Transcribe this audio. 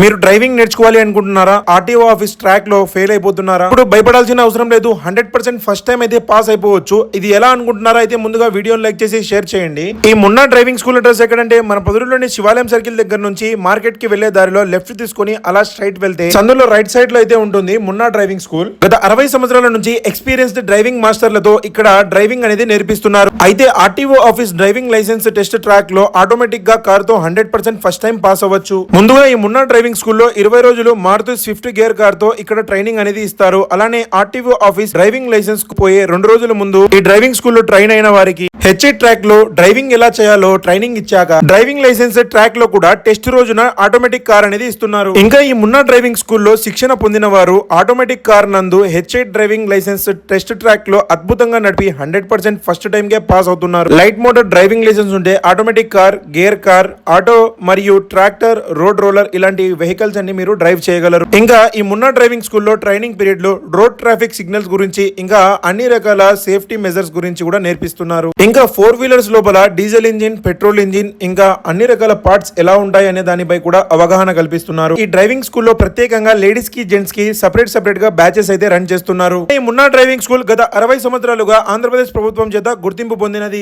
మీరు డ్రైవింగ్ నేర్చుకోవాలి అనుకుంటున్నారా? ఆర్టీఓ ఆఫీస్ ట్రాక్లో ఫెయిల్ అయిపోతున్నారా? ఇప్పుడు భయపడాల్సిన అవసరం లేదు. హండ్రెడ్ పర్సెంట్ ఫస్ట్ టైం అయితే పాస్ అయిపోవచ్చు. ఇది ఎలా అనుకుంటున్నారా అయితే ముందుగా వీడియోని లైక్ చేసి షేర్ చేయండి. ఈ మున్నా డ్రైవింగ్ స్కూల్ అడ్రస్ ఎక్కడంటే మన పొదురులోని శివాలయం సర్కిల్ దగ్గర నుంచి మార్కెట్కి వెళ్ళే దారిలో లెఫ్ట్ తీసుకొని అలా స్ట్రైట్ వెళ్తే సందులో రైట్ సైడ్లో అయితే ఉంటుంది మున్నా డ్రైవింగ్ స్కూల్. గత అరవై సంవత్సరాల నుంచి ఎక్స్పీరియన్స్డ్ డ్రైవింగ్ మాస్టర్లతో ఇక్కడ డ్రైవింగ్ అనేది నేర్పిస్తున్నారు. అయితే RTO office driving licence test ట్రాక్లో ఆటోమేటిక్గా కార్తో hundred percent first time pass అవ్వచ్చు. ముందుగా ఈ మున్నా డ్రైవింగ్ స్కూల్లో ఇరవై రోజులు మారుతూ స్విఫ్ట్ గేర్ కార్తో ఇక్కడ ట్రైనింగ్ అనేది ఇస్తారు. అలానే ఆర్టీఓ ఆఫీస్ డ్రైవింగ్ లైసెన్స్కు పోయే రెండు రోజుల ముందు ఈ డ్రైవింగ్ స్కూల్లో ట్రైన్ అయిన వారికి హెచ్ఐ ట్రాక్లో డ్రైవింగ్ ఎలా చేయాలో ట్రైనింగ్ ఇచ్చాక డ్రైవింగ్ లైసెన్స్ ట్రాక్లో కూడా టెస్ట్ రోజున ఆటోమేటిక్ కార్ అనేది ఇస్తున్నారు. ఇంకా ఈ మున్నా డ్రైవింగ్ స్కూల్లో శిక్షణ పొందిన వారు ఆటోమేటిక్ కార్ నందు హెచ్ఐ డ్రైవింగ్ లైసెన్స్ టెస్ట్ ట్రాక్లో అద్భుతంగా నడిపి హండ్రెడ్ పర్సెంట్ ఫస్ట్ టైం కే పాస్ అవుతున్నారు. లైట్ మోటార్ డ్రైవింగ్ లైసెన్స్ ఉంటే automatic car gear car auto మరియు ట్రాక్టర్ రోడ్ రోలర్ ఇలాంటి వెహికల్స్ అన్ని మీరు డ్రైవ్ చేయగలరు. ఇంకా ఈ మున్నా డ్రైవింగ్ స్కూల్లో ట్రైనింగ్ పీరియడ్లో రోడ్ ట్రాఫిక్ సిగ్నల్స్ గురించి ఇంకా అన్ని రకాల సేఫ్టీ మెజర్స్ గురించి కూడా నేర్పిస్తున్నారు. ఇంకా ఫోర్ వీలర్స్ లోపల డీజిల్ ఇంజిన్ పెట్రోల్ ఇంజిన్ ఇంకా అన్ని రకాల పార్ట్స్ ఎలా ఉంటాయి అనే దానిపై కూడా అవగాహన కల్పిస్తున్నారు. ఈ డ్రైవింగ్ స్కూల్లో ప్రత్యేకంగా లేడీస్కి జెంట్స్కి సపరేట్ సపరేట్గా బ్యాచెస్ అయితే రన్ చేస్తున్నారు. ఈ మున్నా డ్రైవింగ్ స్కూల్ గత అరవై సంవత్సరాలుగా ఆంధ్రప్రదేశ్ ప్రభుత్వం చేత గుర్తింపు పొందినది.